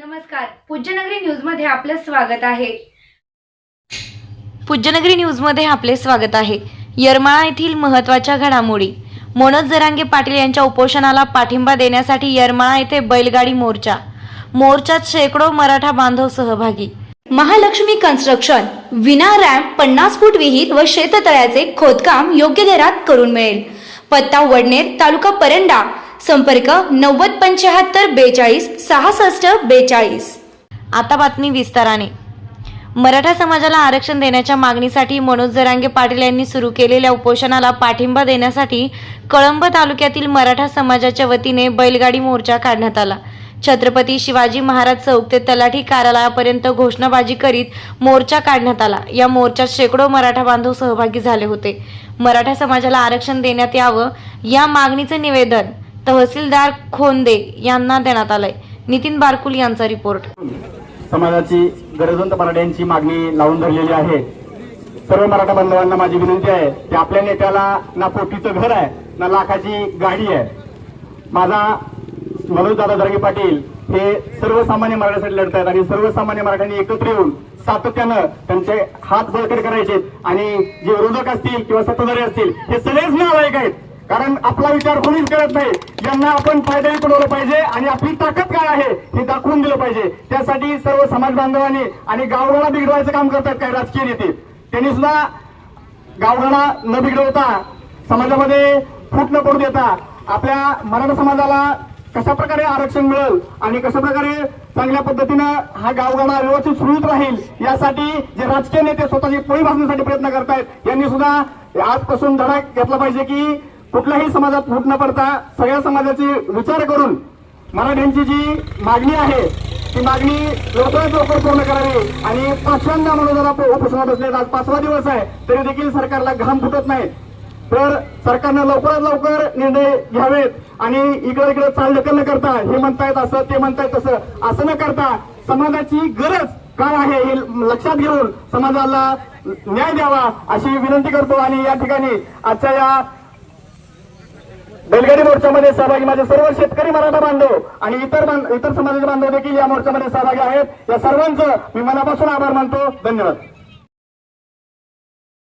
नमस्कार. पूज्यनगरी न्यूजमध्ये आपलं स्वागत आहे. पूज्यनगरी न्यूजमध्ये आपले स्वागत आहे. येरमाळा येथील महत्त्वाच्या घडामोडी. मनोज जरांगे पाटील यांच्या उपोषणाला पाठिंबा देण्यासाठी येरमाळा येथे बैलगाडी मोर्चा. मोर्चात शेकडो मराठा बांधव सहभागी. महालक्ष्मी कन्स्ट्रक्शन विना रॅम्प पन्नास फूट विहीर व शेततळ्याचे खोदकाम योग्य दरात करून मिळेल. पत्ता वडनेर तालुका परंडा. संपर्क नव्वद पंच्याहत्तर बेचाळीस सहासष्ट बेचाळीस. आता बातमी विस्ताराने. मराठा समाजाला आरक्षण देण्याच्या मागणीसाठी मनोज जरांगे पाटील यांनी सुरू केलेल्या उपोषणाला पाठिंबा देण्यासाठी कळंब तालुक्यातील मराठा समाजाच्या वतीने बैलगाडी मोर्चा काढण्यात आला. छत्रपती शिवाजी महाराज चौक ते तलाठी कार्यालयापर्यंत घोषणाबाजी करीत मोर्चा काढण्यात आला. या मोर्चात शेकडो मराठा बांधव सहभागी झाले होते. मराठा समाजाला आरक्षण देण्यात यावं या मागणीचं निवेदन तहसीलदार खोंदे यांना देण्यात आलंय. नितीन बारकुल यांचा रिपोर्ट. समाजाची गरजवंत मराठ्यांची मागणी लावून धरलेली आहे. सर्व मराठा बांधवांना माझी विनंती आहे की आपल्या नेत्याला ना पोटीचं घर आहे ना लाखाची गाडी आहे. माझा मनोज दादा पाटील हे सर्वसामान्य मराठ्यासाठी लढत आहेत आणि सर्वसामान्य मराठ्यांनी एकत्र येऊन सातत्यानं त्यांचे हात बळकट करायचे आणि जे विरोधक असतील किंवा सत्ताधारी असतील हे सगळेच नालायक आहेत. कारण आपला विचार कोणीच करत नाही. यांना आपण फायदाही पुरवलं पाहिजे आणि आपली ताकद काय आहे हे दाखवून दिलं पाहिजे. त्यासाठी सर्व समाज बांधवांनी आणि गावगाडा बिघडवायचं काम करतात काही राजकीय नेते. त्यांनी सुद्धा गावगाडा न बिघडवता समाजामध्ये फूट न पडू देता आपल्या मराठा समाजाला कशा प्रकारे आरक्षण मिळेल आणि कशा प्रकारे चांगल्या पद्धतीनं हा गावगाडा व्यवस्थित सुरळीत राहील यासाठी जे राजकीय नेते स्वतःची पोळी भाजण्यासाठी प्रयत्न करतायत यांनी सुद्धा आजपासून धडा घेतला पाहिजे की कुठल्याही समाजात फूट न पडता सगळ्या समाजाचे विचार करून मराठ्यांची जी मागणी आहे ती मागणी लवकरात लवकर पूर्ण करावी. आणि पाचव्यांदा म्हणून जर उपोषणात बसले आज पाचवा दिवस आहे तरी देखील सरकारला घाम फुटत नाही. तर सरकारनं लवकरात लवकर निर्णय घ्यावेत आणि इकडे इकडे चालढकल न करता हे म्हणतायत असं ते म्हणतायत तसं असं न करता समाजाची गरज काय आहे हे लक्षात घेऊन समाजाला न्याय द्यावा अशी विनंती करतो. आणि या ठिकाणी आजच्या या बैलगाडी मोर्चामध्ये सहभागी माझे सर्व शेतकरी मराठा बांधव आणि इतर इतर समाजाचे बांधव देखील या मोर्चामध्ये सहभागी आहेत. या सर्वांचं मी मनापासून आभार मानतो. धन्यवाद.